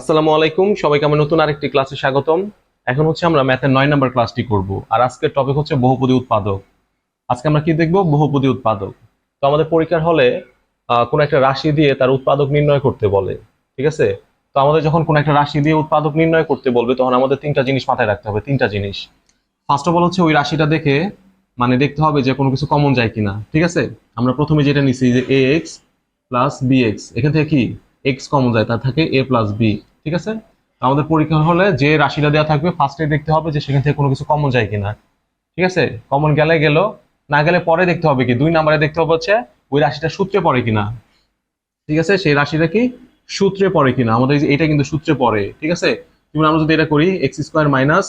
আসসালামু আলাইকুম, সবাইকে আমার নতুন আরেকটি ক্লাসে স্বাগতম। এখন হচ্ছে আমরা ম্যাথের নয় নম্বর ক্লাসটি করব, আর আজকের টপিক হচ্ছে বহুপদী উৎপাদক। আজকে আমরা কি দেখব? বহুপদী উৎপাদক। তো আমাদের পরীক্ষার হলে কোনো একটা রাশি দিয়ে তার উৎপাদক নির্ণয় করতে বলে, ঠিক আছে? তো আমাদের যখন কোনো একটা রাশি দিয়ে উৎপাদক নির্ণয় করতে বলবে, তখন আমাদের তিনটা জিনিস মাথায় রাখতে হবে, তিনটা জিনিস। ফার্স্ট অফ অল হচ্ছে ওই রাশিটা দেখে মানে দেখতে হবে যে কোনো কিছু কমন যায় কিনা, ঠিক আছে? আমরা প্রথমে যেটা নিছি যে a x plus b x এখান থেকে কি? এক্স কমন যায়, তার থাকে এ প্লাস বি ঠিক আছে? আমাদের পরীক্ষা হলে যে রাশিটা দেওয়া থাকবে ফার্স্টে দেখতে হবে যে সেখান থেকে কোনো কিছু কমন যায় কিনা। ঠিক আছে? কমন গেলে গেল, না গেলে পরে দেখতে হবে কি? দুই নাম্বারে দেখতে হবে হচ্ছে ওই রাশিটা সূত্রে পড়ে কিনা। ঠিক আছে? সেই রাশিটা কি? সূত্রে পড়ে কিনা। আমাদের এটা কিন্তু সূত্রে পড়ে। ঠিক আছে? যেমন আমরা যদি এটা করি x square minus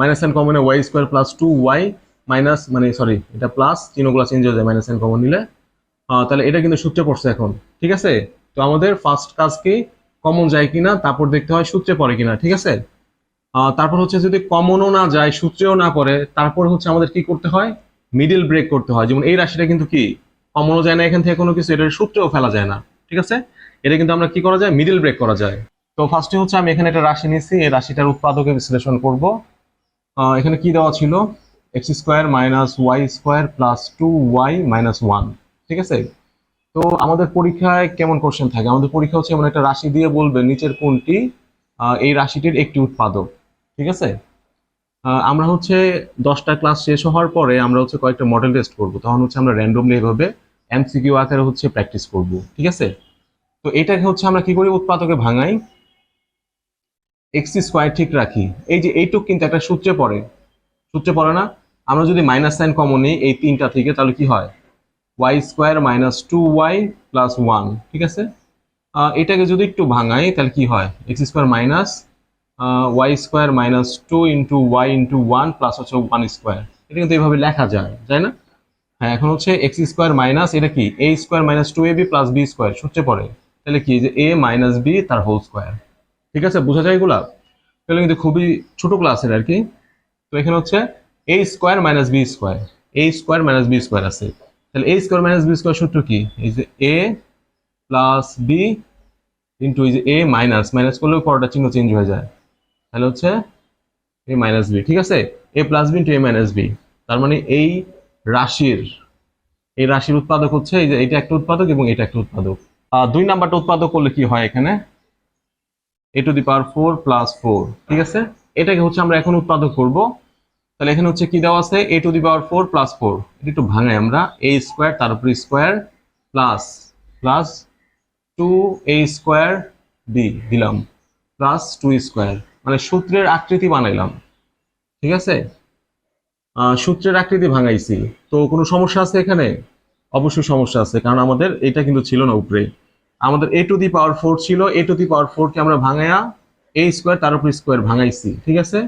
minus n কমনে y square plus two y minus মানে সরি এটা প্লাস চিহ্নগুলো চেঞ্জ হয়ে যায় মাইনাস এন কমন নিলে। তাহলে এটা কিন্তু সূত্রে পড়ছে এখন। ঠিক আছে? তো আমাদের ফার্স্ট কাজ কি কমন যায় কিনা, তারপর দেখতে হয় সূত্রে পড়ে কিনা, ঠিক আছে? তারপর হচ্ছে যদি কমনও না যায়, সূত্রেও না পড়ে, তারপর হচ্ছে আমাদের কি করতে হয়? মিডিল ব্রেক করতে হয়। যেমন এই রাশিটা কিন্তু কি? কমনও যায় না, এখান থেকে কোনো কিছু, এটার সূত্রেও ফেলা যায় না, ঠিক আছে? এটা কিন্তু আমরা কি করা যায়? মিডিল ব্রেক করা যায়। তো ফার্স্টে হচ্ছে আমি এখানে একটা রাশি নিয়েছি, এই রাশিটার উৎপাদকে বিশ্লেষণ করব। এখানে কি দেওয়া ছিল? X square minus y square plus two y minus one ঠিক আছে? তো আমাদের পরীক্ষায় কেমন কোশ্চেন থাকে? আমাদের পরীক্ষা হচ্ছে এমন একটা রাশি দিয়ে বলবে নিচের কোনটি এই রাশিটির একটি উৎপাদক, ঠিক আছে? আমরা হচ্ছে দশটা ক্লাস শেষ হওয়ার পরে আমরা হচ্ছে কয়েকটা মডেল টেস্ট করব। তখন হচ্ছে আমরা র্যান্ডমলি এভাবে এমসিকিউ আকারে হচ্ছে প্র্যাকটিস করব, ঠিক আছে? তো এটাকে হচ্ছে আমরা কি করি? উৎপাদকে ভাঙাই। এক্স স্কোয়ার ঠিক রাখি। এই যে এইটুক কিন্তু একটা সূত্রে পড়ে। সূত্রে পড়ে না? আমরা যদি মাইনাস সাইন কমন নিই, এই তিনটা থেকে তাহলে কি হয়? Y square minus two y plus one ঠিক আছে? এটাকে যদি একটু ভাঙাই, তাহলে কি হয়? X square minus y square minus two into y into one plus হচ্ছে ওয়ান স্কোয়ার এটা কিন্তু এইভাবে লেখা যায়, তাই না? হ্যাঁ এখন হচ্ছে এক্স স্কোয়ার মাইনাস এটা কি? A square minus two a b plus b square সূত্রে পড়ে। তাহলে কি? যে এ মাইনাস বি তার হোল স্কোয়ার ঠিক আছে? বোঝা যায় এগুলা? তাহলে কিন্তু খুবই ছোট ক্লাসের আর কি। তো এখানে হচ্ছে a square minus b square a square minus b square আছে। তাহলে a square minus b square সূত্র কি? এই যে এ প্লাস বি ইন্টু এই যে এ মাইনাস মাইনাস করলেও পরটা চিহ্ন চেঞ্জ হয়ে যায়। তাহলে হচ্ছে এ মাইনাস বি ঠিক আছে? A plus b into a minus b তার মানে এই রাশির এই রাশির উৎপাদক হচ্ছে এই যে এটা একটা উৎপাদক এবং এটা একটা উৎপাদক। দুই নাম্বারটা উৎপাদক করলে কি হয় এখানে? A to the power four plus four ঠিক আছে? এটাকে হচ্ছে আমরা এখন উৎপাদক করব। তাহলে এখানে হচ্ছে কি দেওয়া আছে? A to the power four plus four এটা একটু ভাঙাই আমরা। এ স্কোয়ার তার উপরে square plus plus two a square b দিলাম। প্লাস টু স্কোয়ার মানে সূত্রের আকৃতি বানাইলাম। ঠিক আছে? সূত্রের আকৃতি ভাঙাইছি। তো কোনো সমস্যা আছে এখানে? অবশ্যই সমস্যা আছে, কারণ আমাদের এটা কিন্তু ছিল না উপরে। আমাদের এ টু দি পাওয়ার ফোর ছিল। এ টু দি পাওয়ার ফোরকে আমরা ভাঙায়া এ স্কোয়ার তার উপর স্কোয়ার ভাঙাইছি। ঠিক আছে?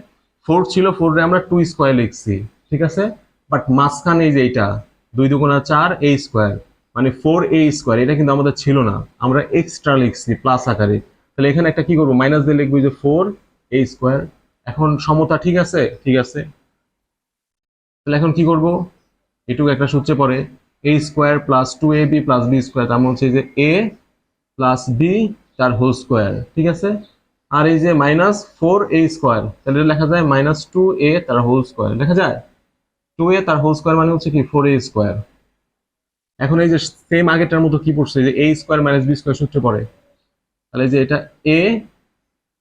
ফোর ছিল ফোর আমরা টু স্কোয়ার লিখছি, ঠিক আছে? বাট মাঝখানে এই যে এইটা, দুই দুগুণা চার এ স্কোয়ার মানে ফোর এ স্কোয়ার এটা কিন্তু আমাদের ছিল না। আমরা এক্সট্রা লিখছি প্লাস আকারে। তাহলে এখানে একটা কি করব? মাইনাস দিয়ে লিখব যে ফোর এ স্কোয়ার এখন সমতা ঠিক আছে? ঠিক আছে। তাহলে এখন কি করব? এটুকু একটা সূত্রে পরে a square plus two a b plus b square তার মানে হচ্ছে যে এ প্লাস বি তার হোল স্কোয়ার ঠিক আছে? আর এই যে মাইনাস ফোর এ স্কোয়ার তাহলে লেখা যায় মাইনাস টু এ তার হোল স্কোয়ার লেখা যায়? টু এ তার হোল স্কোয়ার মানে হচ্ছে কি? ফোর এ স্কোয়ার এখন এই যে সেম আগেরটার মতো কি পড়ছে? যে a square minus b square সূত্রে পড়ে। তাহলে যে এটা a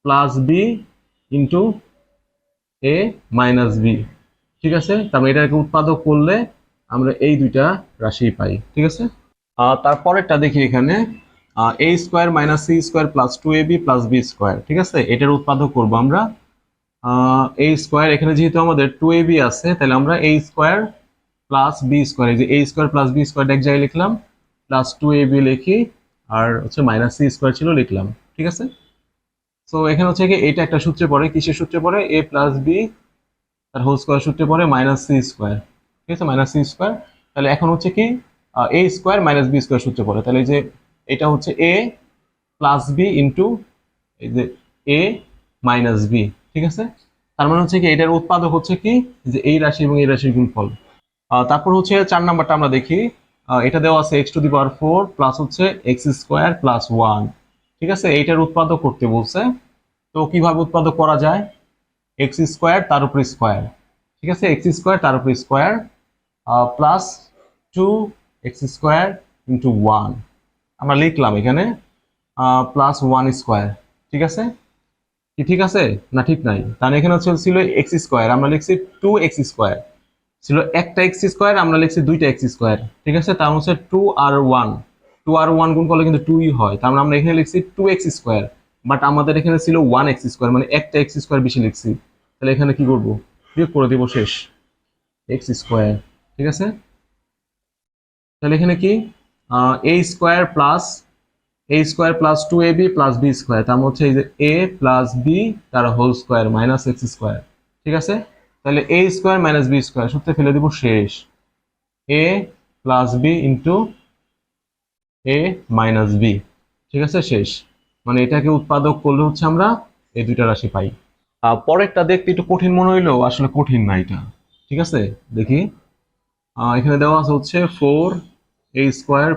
plus b into a minus b ঠিক আছে? তারপরে এটাকে উৎপাদক করলে আমরা এই দুইটা রাশি পাই। ঠিক আছে? আহ, তারপরেরটা দেখি এখানে। A square minus c square plus two a b plus b square ঠিক আছে? এটার উৎপাদক করব আমরা। এ স্কোয়ার এখানে যেহেতু আমাদের টু এ বি আছে, তাহলে আমরা a square plus b square যে a square plus b square এক জায়গায় লিখলাম প্লাস টু এ বি লিখি, আর হচ্ছে মাইনাস সি স্কোয়ার ছিল লিখলাম, ঠিক আছে? তো এখানে হচ্ছে কি, এটা একটা সূত্রে পড়ে, কিসের সূত্রে পড়ে? এ প্লাস বি তার হোল স্কোয়ার সূত্রে পড়ে মাইনাস সি স্কোয়ার ঠিক আছে? মাইনাস সি স্কোয়ার তাহলে এখন হচ্ছে কি a square minus b square সূত্রে পড়ে। তাহলে যে এটা হচ্ছে এ প্লাস বি ইন্টু এই যে এ মাইনাস বি ঠিক আছে? তার মানে হচ্ছে কি, এটার উৎপাদক হচ্ছে কি? যে এই রাশি এবং এই রাশির গুণফল। তারপর হচ্ছে চার নাম্বারটা আমরা দেখি। এটা দেওয়া আছে x to the power four plus হচ্ছে এক্স স্কোয়ার প্লাস ওয়ান ঠিক আছে? এইটার উৎপাদক করতে বলছে। তো কীভাবে উৎপাদক করা যায়? এক্স স্কোয়ার তার উপর স্কোয়ার ঠিক আছে? এক্স স্কোয়ার তার উপর square plus two x square into one আমরা লিখলাম এখানে প্লাস ওয়ান স্কোয়ার ঠিক আছে? কি ঠিক আছে? না ঠিক নাই। তাহলে এখানে হচ্ছে ছিল এক্স স্কোয়ার আমরা লিখছি টু এক্স স্কোয়ার ছিল একটা এক্স স্কোয়ার আমরা লিখছি দুইটা এক্স স্কোয়ার ঠিক আছে? তার হচ্ছে টু আর ওয়ান টু আর ওয়ান গুণ করলে কিন্তু টুই হয়। তার মানে আমরা এখানে লিখছি টু এক্স স্কোয়ার বাট আমাদের এখানে ছিল ওয়ান এক্স স্কোয়ার মানে একটা এক্স স্কোয়ার বেশি লিখছি। তাহলে এখানে কি করব? বিয়োগ করে দিব শেষ। এক্স স্কোয়ার ঠিক আছে? তাহলে এখানে কি? A square plus a square plus two a b plus b square তার মধ্যে এই যে এ প্লাস বি তার whole square minus x square ঠিক আছে? তাহলে a square minus b square সূত্রে ফেলে দিব শেষ। A plus b into a minus b ঠিক আছে? শেষ। মানে এটাকে উৎপাদক করলে হচ্ছে আমরা এই দুইটা রাশি পাই। আর পরেরটা দেখতে একটু কঠিন মনে হইলেও আসলে কঠিন না এটা। ঠিক আছে? দেখি। এখানে দেওয়া আছে হচ্ছে four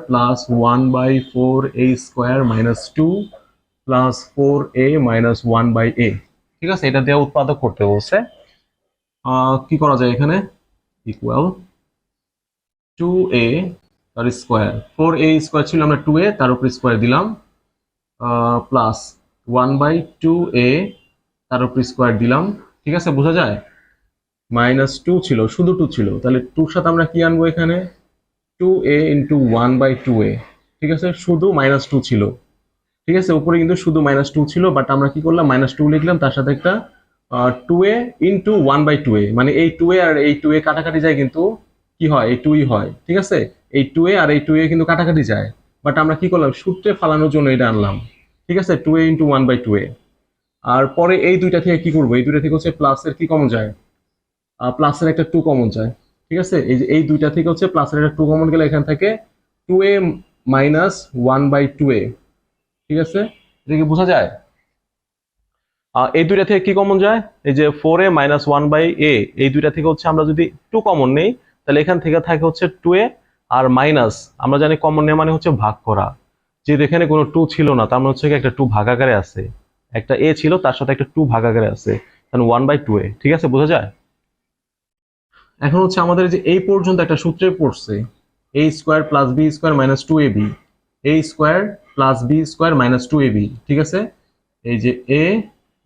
plus one by four a square minus two plus four a minus one by a ঠিক আছে? এটা দিয়ে উৎপাদক করতে বলছে। কি করা যায় এখানে? ইকুয়াল টু এ তার স্কোয়ার ফোর এ স্কোয়ার ছিল, আমরা টু এ তার উপর স্কোয়ার দিলাম। Plus one by two a তার উপর স্কোয়ার দিলাম। ঠিক আছে? বোঝা যায়? মাইনাস টু ছিল, শুধু টু ছিল। তাহলে টুর সাথে আমরা কি আনব এখানে? Two a into one by two a ঠিক আছে? শুধু মাইনাস টু ছিল। ঠিক আছে? উপরে কিন্তু শুধু মাইনাস টু ছিল বাট আমরা কি করলাম? মাইনাস টু লিখলাম, তার সাথে একটা two a into one by two a মানে এই টু এ আর এই টু এ কাটাকাটি যায় কিন্তু কি হয়? এই টুই হয়, ঠিক আছে? এই টু এ আর এই টু এ কিন্তু কাটাকাটি যায়। বাট আমরা কি করলাম? সূত্রে ফালানোর জন্য এটা আনলাম। ঠিক আছে? Two a into one by two a আর পরে এই দুইটা থেকে কি করব? এই দুইটা থেকে হচ্ছে প্লাসের কি কমন যায়? প্লাসের একটা টু কমন যায়। ঠিক আছে? এই যে এই দুইটা থেকে হচ্ছে প্লাসের একটা টু কমন গেলে এখান থেকে two a minus one by two a ঠিক আছে? এটা কি বোঝা যায়? আহ, এই দুইটা থেকে কি কমন যায়? এই যে four a minus one by a এই দুইটা থেকে হচ্ছে আমরা যদি টু কমন নেই তাহলে এখান থেকে থাকে হচ্ছে টু এ আর মাইনাস আমরা জানি কমন নেওয়া মানে হচ্ছে ভাগ করা। যেহেতু এখানে কোনো টু ছিল না তার মানে হচ্ছে একটা টু ভাগাকারে আছে। একটা এ ছিল তার সাথে একটা টু ভাগাকারে আছে। ওয়ান বাই টু এ ঠিক আছে? বোঝা যায়? এখন হচ্ছে আমাদের যে এই পর্যন্ত একটা সূত্রে পড়ছে a square plus b square minus two a b a square plus b square minus two a b ঠিক আছে? এই যে এ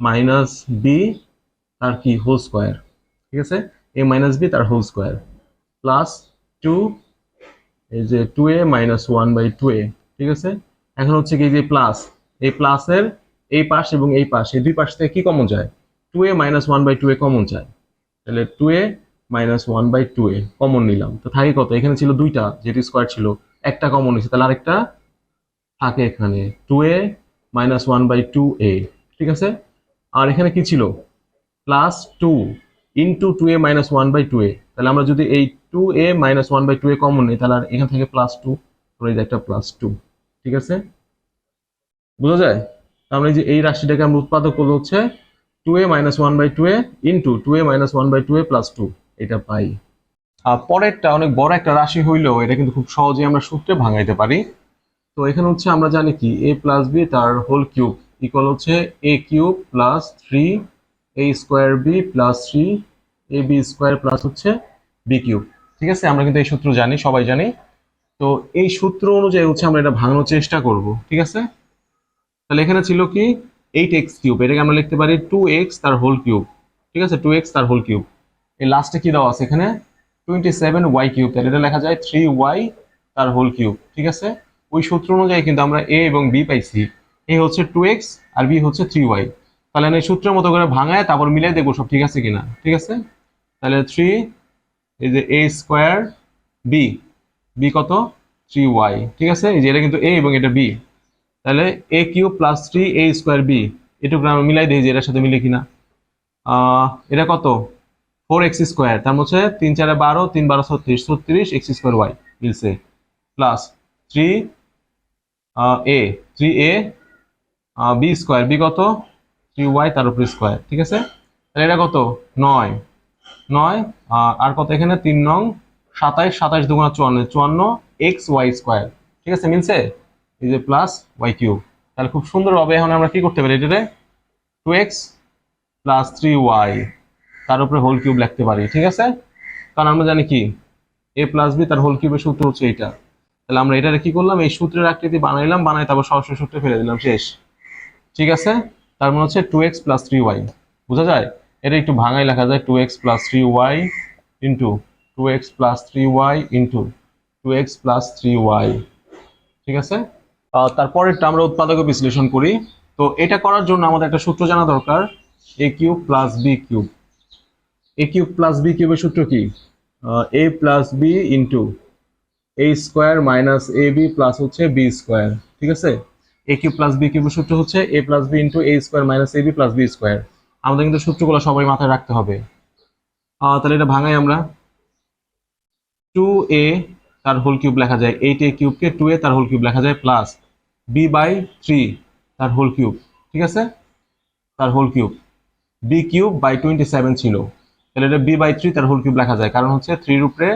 মাইনাস বি তার কি? হোল স্কোয়ার ঠিক আছে? এ মাইনাস বি তার হোল স্কোয়ার প্লাস টু এই যে two a minus one by two a ঠিক আছে? এখন হচ্ছে কি যে প্লাস এই প্লাসের এই পাশ এবং এই পাশ, এই দুই পাশ থেকে কি কমন যায়? Two a minus one by two a common যায়। তাহলে two a minus one by two a common নিলাম। তো থাকে কত? এখানে ছিল দুইটা যেটি স্কোয়ার ছিল, একটা কমন নিচ্ছে তাহলে আরেকটা থাকে এখানে। Two a minus one by two a, ঠিক আছে? আর এখানে কি ছিল? Plus two into two a minus one by two a. তাহলে আমরা যদি এই two a minus one by two a common নিই, তাহলে আর এখান থেকে প্লাস টু এই যায় একটা প্লাস টু ঠিক আছে? বোঝা যায়? তার মানে যে এই রাশিটাকে আমরা উৎপাদক করলে হচ্ছে two a minus one by two a into two a minus one by two a plus two এটা পাই। আর পরেরটা অনেক বড় একটা রাশি হইলেও এটা কিন্তু খুব সহজেই আমরা সূত্রে ভাঙাইতে পারি। তো এখানে হচ্ছে আমরা জানি কি? এ প্লাস বি তার হোল কিউব ইকুয়াল হচ্ছে A cube plus three A square B plus three A B square plus হচ্ছে বি কিউব ঠিক আছে? আমরা কিন্তু এই সূত্র জানি, সবাই জানি। তো এই সূত্র অনুযায়ী হচ্ছে আমরা এটা ভাঙানোর চেষ্টা করব। ঠিক আছে? তাহলে এখানে ছিল কি? এইট এক্স কিউব এটাকে আমরা লিখতে পারি টু এক্স তার হোল কিউব ঠিক আছে? টু এক্স তার হোল কিউব এই লাস্টে কি দেওয়া আছে এখানে? টোয়েন্টি সেভেন ওয়াই কিউব তাহলে এটা লেখা যায় থ্রি ওয়াই তার হোল কিউব ঠিক আছে? ওই সূত্র অনুযায়ী কিন্তু আমরা এ এবং বি পাইছি। এ হচ্ছে টু এক্স আর বি হচ্ছে থ্রি ওয়াই তাহলে আমি সূত্রের মতো করে ভাঙায় তারপর মিলাই দেখব সব ঠিক আছে কিনা, ঠিক আছে? তাহলে থ্রি এই যে এ স্কোয়ার বি বি কত? থ্রি ওয়াই ঠিক আছে? এই যে এটা কিন্তু এ এবং এটা বি তাহলে A cube plus three A square B এটুকু আমরা মিলাই দিই যে এটার সাথে মিলে কিনা। এটা কত? ফোর এক্স স্কোয়ার, তার মধ্যে তিন চারে বারো, তিন বারো ছত্রিশ ছত্রিশ এক্স স্কোয়ার ওয়াই মিলছে। Plus three A three A B square B কত? থ্রি ওয়াই তার উপর স্কোয়ার, ঠিক আছে? তাহলে এটা কত? নয়। নয়, আর কত এখানে? তিন নং সাতাইশ সাতাইশ দুগুণা চুয়ান্ন চুয়ান্ন এক্স ওয়াই স্কোয়ার, ঠিক আছে, মিলছে? এই যে প্লাস ওয়াই কিউব তাহলে খুব সুন্দরভাবে এখন আমরা কি করতে পারি এটাতে? Two X plus three Y তার উপরে হোল কিউব লিখতে পারি, ঠিক আছে? কারণ আমরা জানি কি? এ প্লাস বি তার হোল কিউবের সূত্র হচ্ছে এটা তাহলে আমরা এটারে কি করলাম? এই সূত্রের আকৃতি বানাইলাম বানাই তারপর সরাসরি সূত্রে ফেলে দিলাম, শেষ। ঠিক আছে? তার মানে হচ্ছে two X plus three Y বোঝা যায়? এটা একটু ভাঙাই লেখা যায় two X plus three Y into two X plus three Y into two X plus three Y ঠিক আছে? তারপরেরটা আমরা উৎপাদক বিশ্লেষণ করি। তো এটা করার জন্য আমাদের একটা সূত্র জানা দরকার A cube plus B cube A cube plus B কিউবের সূত্র কি? A plus B into A square minus A B plus হচ্ছে বি স্কোয়ার ঠিক আছে? এ কিউব প্লাস বি কিউবের সূত্র হচ্ছে A plus B into A square minus A B plus B square আমাদের কিন্তু সূত্রগুলো সবাই মাথায় রাখতে হবে। তাহলে এটা ভাঙাই আমরা। টু এ তার হোল কিউব লেখা যায়। এইট এ কিউবকে টু এ তার হোল কিউব লেখা যায় প্লাস বি বাই থ্রি তার হোল কিউব ঠিক আছে? তার whole cube B cube by twenty seven ছিল। তাহলে এটা বি বাই থ্রি তার হোল কিউব লেখা যায়। কারণ হচ্ছে থ্রির উপরে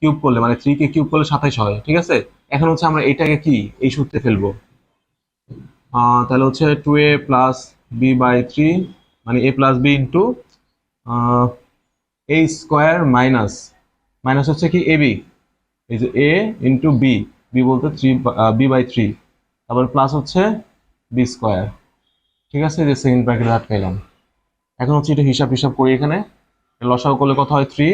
কিউব করলে মানে থ্রি কে কিউব করলে সাতাইশ হয়, ঠিক আছে? এখন হচ্ছে আমরা এটাকে কি? এই সূত্রে ফেলব। তাহলে হচ্ছে two A plus B by three মানে A plus B into A square minus minus হচ্ছে কি? এ বি এই যে এ ইন্টু বি বি বলতে থ্রি বি বাই থ্রি তারপর প্লাস হচ্ছে বি স্কোয়ার ঠিক আছে? যে সেকেন্ড ব্র্যাকেটে আটকাইলাম। এখন হচ্ছে এটা হিসাব হিসাব করি এখানে। লসাও করলে কত হয়? Three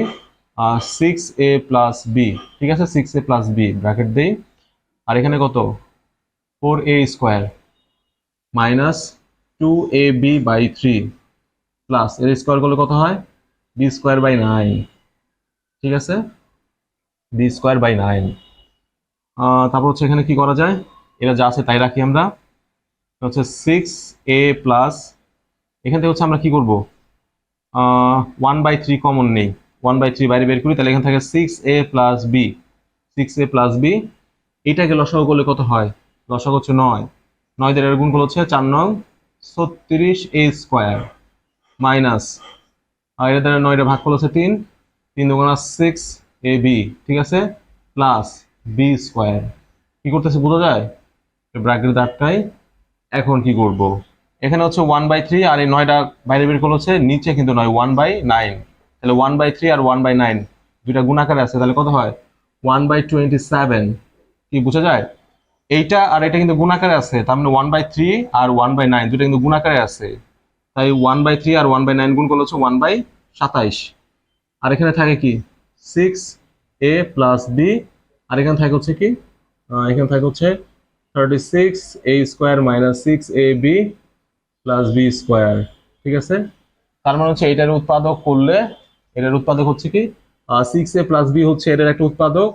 six A plus B ঠিক আছে? Six A plus B bracket দিই। আর এখানে কত? Four A square minus two A B by three plus এর স্কোয়ার করলে কত হয়? বি স্কোয়ার বাই নাইন ঠিক আছে? বি স্কোয়ার বাই নাইন তারপর হচ্ছে এখানে কি করা যায়? এটা যা আছে তাই রাখি আমরা। হচ্ছে সিক্স এ প্লাস এখান থেকে হচ্ছে আমরা কি করব? ওয়ান বাই থ্রি কমন নেই। ওয়ান বাই থ্রি বাইরে বের করি, তাহলে এখান থেকে six A plus B six A plus B এটাকে লসাগু করলে কত হয়? লসাগু হচ্ছে নয়। নয় দিয়ে এর গুণ করলে হচ্ছে চার নং ছত্রিশ এ স্কোয়ার মাইনাস আর এটা দ্বারা নয়টা ভাগ করলে হচ্ছে তিন। তিন দুগুণা সিক্স এ বি ঠিক আছে? প্লাস বি স্কোয়ার কি করতেছে, বোঝা যায়? ব্র্যাকেট দাগটাই এখন কি করব? এখানে হচ্ছে ওয়ান বাই থ্রি আর এই নয়টা বাইরে বের করলে হচ্ছে নিচে কিন্তু নয় ওয়ান বাই নাইন তাহলে ওয়ান বাই থ্রি আর ওয়ান বাই নাইন দুইটা গুণাকারে আছে তাহলে কত হয় ওয়ান বাই টোয়েন্টি সেভেন কি বোঝা যায় এইটা আর এটা কিন্তু গুণাকারে আছে তার মানে ওয়ান বাই থ্রি আর ওয়ান বাই নাইন দুটো কিন্তু গুণাকারে আছে তাই ওয়ান বাই থ্রি আর ওয়ান বাই নাইন গুণ করলে হচ্ছে ওয়ান বাই সাতাইশ আর এখানে থাকে কি সিক্স এ প্লাস বি আর এখানে থাকে হচ্ছে কি এখানে থাকে হচ্ছে thirty six A square minus six A B plus B square ঠিক আছে? তার মানে হচ্ছে এটার উৎপাদক করলে, এটার উৎপাদক হচ্ছে কি? সিক্স এ প্লাস বি হচ্ছে এটার একটা উৎপাদক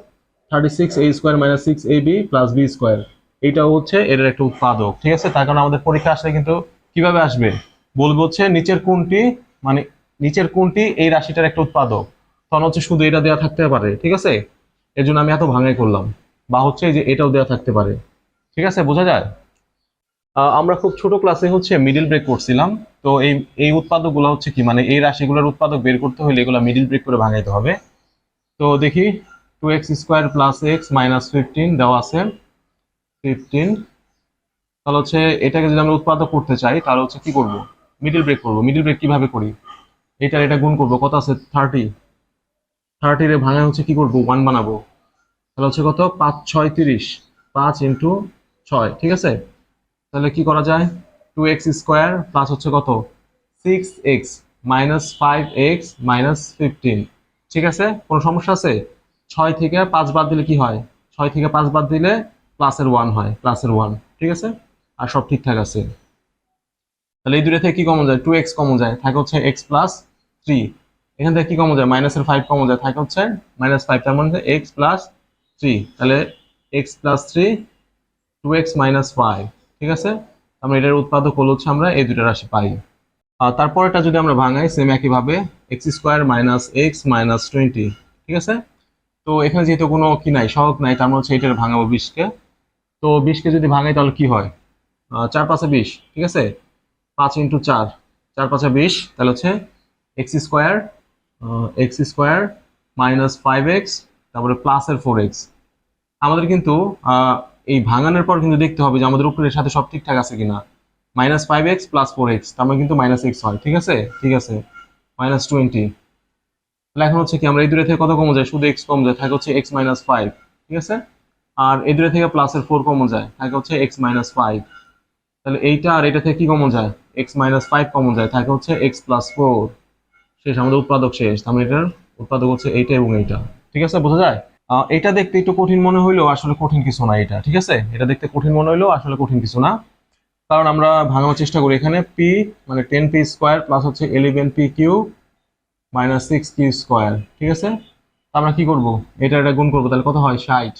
thirty six A square minus six A B plus B square এইটাও হচ্ছে এটার একটা উৎপাদক, ঠিক আছে? তার কারণে আমাদের পরীক্ষা আসলে কিন্তু কীভাবে আসবে? বলব হচ্ছে নিচের কোনটি মানে নিচের কোনটি এই রাশিটার একটা উৎপাদক, তখন হচ্ছে শুধু এটা দেওয়া থাকতে পারে, ঠিক আছে? এর জন্য আমি এত ভাঙাই করলাম, বা হচ্ছে যে এটাও দেওয়া থাকতে পারে, ঠিক আছে? বোঝা যায়? আমরা খুব ছোট ক্লাসে হচ্ছে মিডিল ব্রেক করছিলাম। তো এই এই উৎপাদকগুলো হচ্ছে কি মানে এই রাশিগুলোর উৎপাদক বের করতে হলে এগুলো মিডিল ব্রেক করে ভাঙাইতে হবে। তো দেখি two X square plus X minus fifteen দেওয়া আছে। ফিফটিন তাহলে হচ্ছে এটাকে যদি আমরা উৎপাদক করতে চাই, তাহলে হচ্ছে কি করব? মিডিল ব্রেক করব। মিডিল ব্রেক কীভাবে করি? এটার এটা গুণ করব। কত আছে? থার্টি থার্টি রে ভাঙা হচ্ছে কি করব? ওয়ান বানাবো। তাহলে হচ্ছে কত? পাঁচ, ছয়, তিরিশ। পাঁচ ইন্টু ছয়, ঠিক আছে? তাহলে কি করা যায়? টু এক্স স্কোয়ার প্লাস হচ্ছে কত? Six X minus five X minus fifteen ঠিক আছে? কোনো সমস্যা আছে? ছয় থেকে পাঁচ বাদ দিলে কি হয়? ছয় থেকে পাঁচ বাদ দিলে প্লাসের ওয়ান হয় প্লাসের ওয়ান ঠিক আছে? আর সব ঠিকঠাক আছে। তাহলে এই দুটো থেকে কি কমন যায়? টু এক্স কমন যায়। থাকে হচ্ছে এক্স প্লাস থ্রি এখান থেকে কি কমন যায়? মাইনাসের ফাইভ কমন যায়। থাকে হচ্ছে মাইনাস ফাইভ তার মানে এক্স প্লাস থ্রি তাহলে X plus three two X minus five ঠিক আছে? আমরা এটার উৎপাদক হল হচ্ছে আমরা এই দুটো রাশি পাই। আর তারপরটা যদি আমরা ভাঙাই সেম একইভাবে X square minus X minus twenty ঠিক আছে? তো এখানে যেহেতু কোনো কি নাই, সহগ নাই, তার মানে হচ্ছে এটার ভাঙাবো বিশকে। তো বিশকে যদি ভাঙাই, তাহলে কি হয়? চার পাঁচে বিশ, ঠিক আছে? পাঁচ ইন্টু চার চার পাঁচে বিশ, তাহলে হচ্ছে X square X square minus five X তারপরে প্লাসের ফোর এক্স আমাদের কিন্তু এই ভাঙানোর পর কিন্তু দেখতে হবে যে আমাদের উপরের সাথে সব ঠিকঠাক আছে কিনা। Minus five X plus four X তার মানে কিন্তু মাইনাস এক্স হয়, ঠিক আছে? ঠিক আছে। মাইনাস টোয়েন্টি তাহলে এখন হচ্ছে কি, আমরা এই দূরে থেকে কত কমে যায়? শুধু এক্স কম যায়, থাকে হচ্ছে এক্স মাইনাস ফাইভ ঠিক আছে? আর এই দূরে থেকে প্লাসের ফোর কমন যায়, থাকে হচ্ছে এক্স মাইনাস ফাইভ তাহলে এইটা আর এটা থেকে কি কমন যায়? এক্স মাইনাস ফাইভ কমন যায়, থাকে হচ্ছে এক্স প্লাস ফোর শেষ, আমাদের উৎপাদক শেষ, তার মানে এটার উৎপাদক হচ্ছে এইটা এবং এইটা, ঠিক আছে? বোঝা যায়? এটা দেখতে একটু কঠিন মনে হইলেও আসলে কঠিন কিছু না এটা, ঠিক আছে? এটা দেখতে কঠিন মনে হইলেও আসলে কঠিন কিছু না। কারণ আমরা ভাঙানোর চেষ্টা করি এখানে পি মানে টেন পি স্কোয়ার প্লাস হচ্ছে eleven P Q minus six Q square ঠিক আছে? আমরা কি করব? এটা এটা গুণ করব, তাহলে কত হয়? ষাট।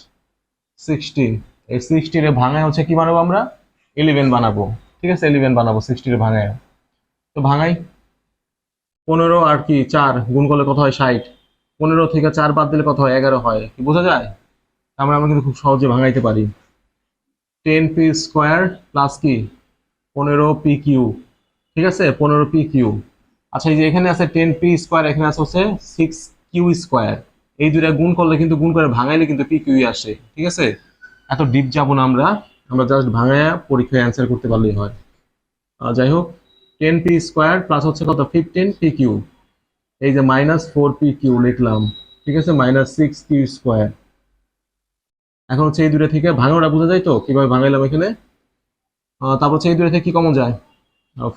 সিক্সটিন এই সিক্সটির ভাঙায় হচ্ছে কি বানাবো আমরা? ইলেভেন বানাবো, ঠিক আছে? ইলেভেন বানাবো সিক্সটির ভাঙায়। তো ভাঙাই। পনেরো আর কি, চার, গুণ করলে কত হয়? ষাট। পনেরো থেকে চার বাদ দিলে কত হয়? এগারো হয়। কি বোঝা যায়? আমরা আমরা কিন্তু খুব সহজে ভাঙাইতে পারি। টেন পি স্কোয়ার প্লাস কি? পনেরো পি কিউ। ঠিক আছে? পনেরো পি কিউ। আচ্ছা এই যে এখানে আছে টেন পি স্কোয়ার, এখানে আছে হচ্ছে সিক্স কিউ স্কোয়ার। এই দুইটা গুণ করলে কিন্তু, গুণ করে ভাঙাইলে কিন্তু পি কিউ আসে। ঠিক আছে? এত ডিপ যাব না আমরা। আমরা জাস্ট ভাঙায়া পরীক্ষায় অ্যান্সার করতে পারলেই হয়। যাই হোক, টেন পি স্কোয়ার প্লাস হচ্ছে কত? Fifteen P Q. এই যে মাইনাস ফোর পি কিউ লিখলাম, ঠিক আছে? মাইনাস সিক্স কিউ স্কোয়ার এখন হচ্ছে এই দুটো থেকে ভাঙাটা বোঝা যায় তো? কীভাবে ভাঙাইলাম এখানে? তারপর হচ্ছে এই দুটো থেকে কি কমন যায়?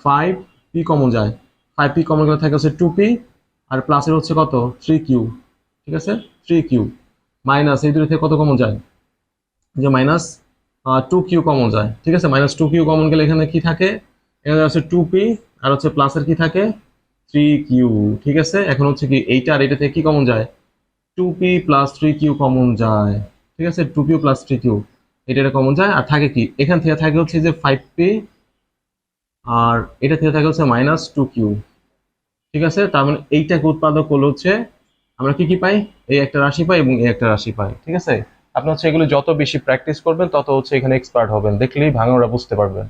ফাইভ পি কমন যায়। ফাইভ পি কমন গেলে থাকে হচ্ছে টু পি আর প্লাসের হচ্ছে কত? থ্রি কিউ ঠিক আছে? থ্রি কিউ মাইনাস এই দুটো থেকে কত কমন যায়? যে মাইনাস টু কিউ কমন যায়, ঠিক আছে? মাইনাস টু কিউ কমন গেলে এখানে কি থাকে? এখানে হচ্ছে টু পি আর হচ্ছে প্লাসের কি থাকে? থ্রি কিউ ঠিক আছে? এখন হচ্ছে কি এইটা আর এটা থেকে কি কমন যায়? Two P plus three Q common যায়। ঠিক আছে? Two Q plus three Q এটা কমন যায়। আর থাকে কি? এখান থেকে থাকে হচ্ছে যে ফাইভ পি আর এটা থেকে থাকে হচ্ছে মাইনাস টু কিউ ঠিক আছে? তার মানে এইটাকে উৎপাদক করলে হচ্ছে আমরা কি কি পাই? এই একটা রাশি পাই এবং এই একটা রাশি পাই। ঠিক আছে? আপনি হচ্ছে এগুলো যত বেশি প্র্যাকটিস করবেন, তত হচ্ছে এখানে এক্সপার্ট হবেন। দেখলেই ভাঙানোরা বুঝতে পারবেন।